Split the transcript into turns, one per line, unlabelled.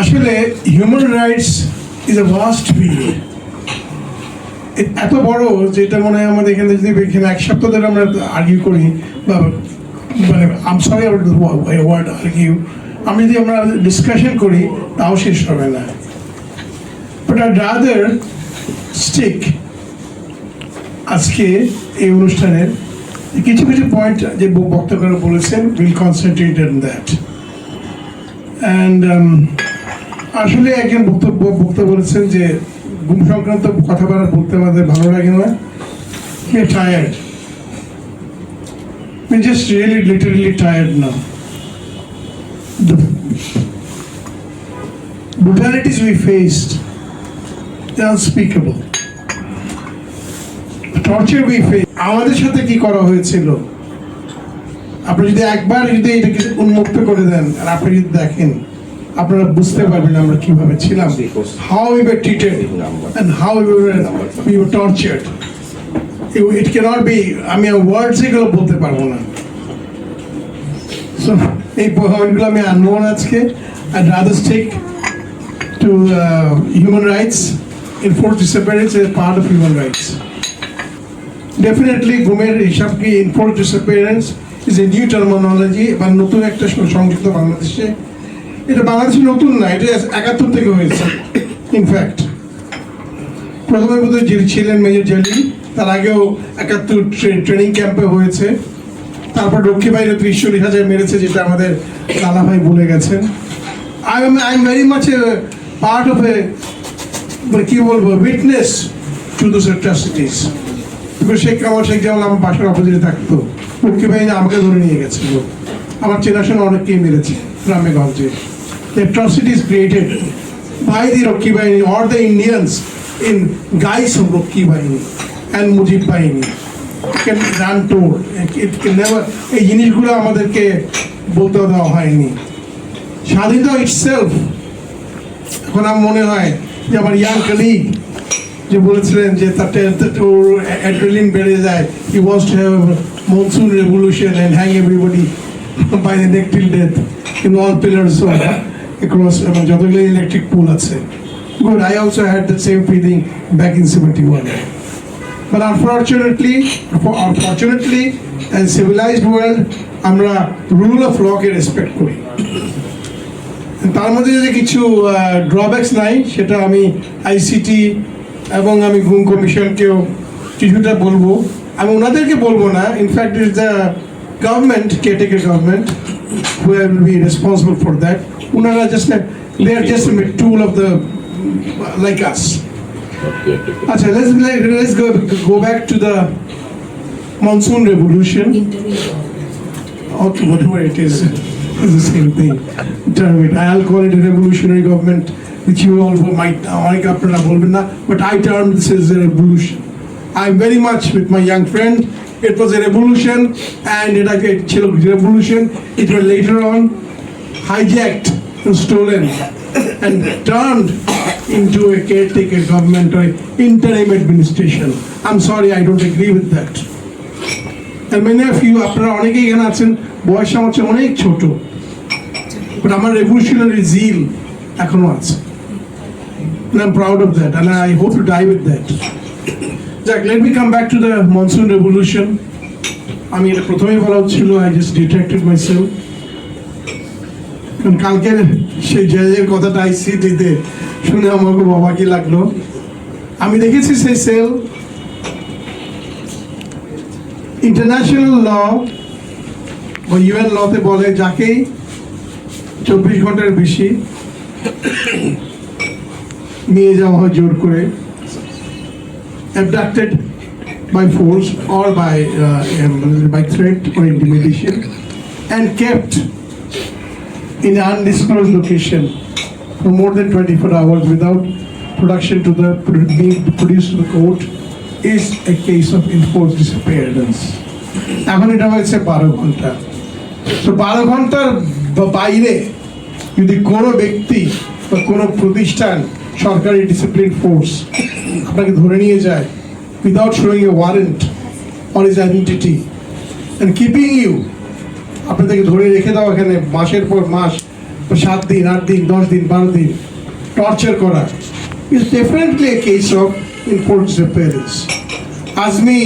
আসলে human rights is a vast field এত বড় যেটা মনে হয় আমাদের এখানে যদি এখানে এক সপ্তাহ ধরে আমরা আর্গিউ করি বা মানে ওয়ার্ড আর্গিউ আমি যদি আমরা ডিসকাশন করি, তাও শেষ হবে না। বাট আর রাদার স্টিক আজকে এই অনুষ্ঠানের কিছু কিছু পয়েন্ট যে বক্তারা বলেছেন will concentrate on that and um, আসলে একজন বক্তব্য বক্তা বলেছেন যে ঘুম সংক্রান্ত কথাবার্তা বলতে আমাদের ভালো লাগে না he tired We just really literally tired now. The brutalities we faced, they're unspeakable. Torture we face আমাদের সাথে কি করা হয়েছিল আপনি যদি একবার যদি এটাকে উন্মুক্ত করে দেন আর আপনি যদি দেখেন আপনারা বুঝতে পারবেন আমরা কীভাবে ছিলাম how we were treated and how we were we were tortured it cannot be আমি ওয়ার্ডস এগুলো বলতে পারব না। সো এই পয়েন্টগুলো আমি আনব না আজকে। I rather take to human rights enforced disappearance is part of human rights. Definitely ঘুমের হিসাব কি enforced disappearance a new terminology, বা নতুন একটা সংযুক্ত বাংলাদেশে। এটা বাংলাদেশে নতুন না, এটা একাত্তর থেকে হয়েছে ইনফ্যাক্ট প্রথমে বোধহয় যিনি ছিলেন মেজর জালি তার আগেও একাত্তর ট্রেনিং ক্যাম্পে হয়েছে। তারপর রক্ষী বাইরে ত্রিশ চল্লিশ হাজার মেরেছে, যেটা আমাদের দাদা ভাই বলে গেছেন। I am I am very much a part of a মানে কী বলব witness to those atrocities Sheikh Kamal Sheikh যেমন আমার বাসার অপোজিটে থাকতো। রক্ষী বাহিনী আমাকে ধরে নিয়ে গেছিল। আমার চেনাশোনা অনেককেই মেরেছে, গ্রামে গঞ্জে। Atrocities created by the Rakkhi Bahini or the Indians in guise of Rakkhi Bahini and Mujib Bahini এই জিনিসগুলো আমাদেরকে বলতে দেওয়া হয়নি। স্বাধীনতা ইটসেলফ এখন আমার মনে হয় যে আমার ইয়াং কালিগ যে বলেছিলেন যে তার বেড়ে যায় he wants to have monsoon revolution and hang everybody by the neck till death in all pillars across এবং যতগুলো ইলেকট্রিক পুল আছে। Good I also had the same feeling back in seventy one But unfortunately, unfortunately, as civilized world, আমরা rule of লকে respect করি। তার মধ্যে যদি কিছু ড্রব্যাকস নাই সেটা আমি আইসিটি এবং আমি ঘুম কমিশনকেও কিছুটা বলব। আমি ওনাদেরকে বলবো না in fact is the government কেটেকের government who will be responsible for that ওনারা just they are just tool of the like us আচ্ছা let's let's go go back to the monsoon revolution okay whatever it is it's the same thing term it I'll call it a revolutionary government which you all might অনেক আপনারা বলবেন না but I term this as a revolution I'm very much with my young friend it was a revolution and it ছিল revolution it was later on hijacked and stolen and turned into a caretaker government or interim administration. I'm sorry, I don't agree with that. And many of you, আপনারা অনেকেই এখানে আছেন বয়স আমার চেয়ে অনেক ছোট বাট আমার রেভলিউশনারি জিল এখনও আছে And I'm proud of that and I hope to die with that. যাক, let me come back to the monsoon revolution. আমি এটা প্রথমেই বলা ছিল I just detected myself. কারণ কালকের সেই জেলের কথাটা আইসিটিতে শুনে আমার খুব অবাকই লাগল আমি দেখেছি সেই সেল ইন্টারন্যাশনাল ল বা ইউএন লতে বলে যাকেই চব্বিশ ঘণ্টার বেশি নিয়ে যাওয়া হয় জোর করে abducted by force or by uh, um, by threat or intimidation and kept in an undisclosed location for more than 24 hours without production to the being produced to the court is a case of enforced disappearance. এখন এটা হয়েছে বারো ঘন্টা তো বারো ঘন্টার বা- বাইরে যদি কোনো ব্যক্তি বা কোনো প্রতিষ্ঠান সরকারি ডিসিপ্লিন ফোর্স আপনাকে ধরে নিয়ে যায় without showing a warrant on his identity and keeping you আপনাদেরকে ধরে রেখে দাও এখানে মাসের পর মাস, সাত দিন, আট দিন, দশ দিন, বারো দিন টর্চার করা। Is definitely a case of enforce disappearance Azmi